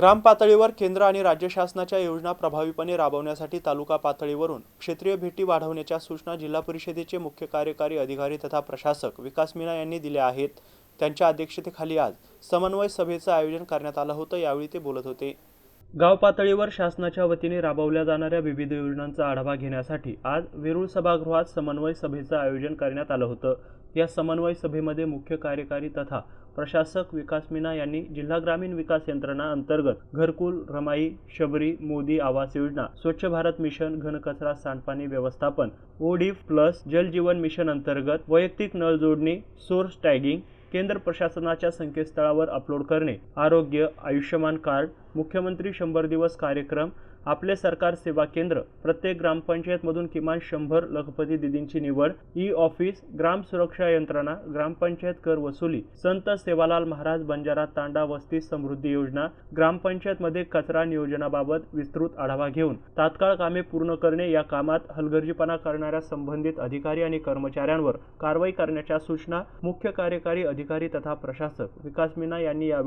ग्रामपातळीवर केंद्र आणि राज्य शासनाच्या योजना प्रभावीपणे राबवण्यासाठी तालुका पातळीवरून क्षेत्रीय भेटी वाढवण्याच्या सूचना जिल्हा परिषदेचे मुख्य कार्यकारी अधिकारी तथा प्रशासक विकास मीना यांनी दिल्या आहेत. त्यांच्या अध्यक्षतेखाली आज समन्वय सभेचं आयोजन करण्यात आलं होतं यावेळी ते बोलत होते. गाव पातळीवर शासनाच्या वतीने राबवल्या जाणाऱ्या विविध योजनांचा आढावा घेण्यासाठी आज वेरूळ सभागृहात समन्वय सभेचं आयोजन करण्यात आलं होतं. या समन्वय सभेमध्ये मुख्य कार्यकारी तथा प्रशासक विकास मीना यांनी जिल्हा ग्रामीण विकास यंत्रणा अंतर्गत घरकुल रमाई शबरी मोदी आवास योजना स्वच्छ भारत मिशन घनकचरा सांडपाणी व्यवस्थापन ओडीफ प्लस जल जीवन मिशन अंतर्गत वैयक्तिक नळ जोडणी सोर्स टॅगिंग केंद्र प्रशासनाच्या संकेतस्थळावर अपलोड करणे. आरोग्य आयुष्यमान कार्ड मुख्यमंत्री शंभर दिवस कार्यक्रम आपले सरकार सेवा केंद्र प्रत्येक ग्रामपंचायतमधून किमान शंभर लखपती दिदींची निवड ई ऑफिस ग्राम सुरक्षा यंत्रणा ग्रामपंचायत कर वसुली संत सेवालाल महाराज बंजारा तांडा वस्ती समृद्धी योजना ग्रामपंचायतमध्ये कचरा नियोजनाबाबत विस्तृत आढावा घेऊन तात्काळ कामे पूर्ण करणे या कामात हलगर्जीपणा करणाऱ्या संबंधित अधिकारी आणि कर्मचाऱ्यांवर कारवाई करण्याच्या सूचना मुख्य कार्यकारी अधिकारी तथा प्रशासक विकास मीना यांनी यावेळी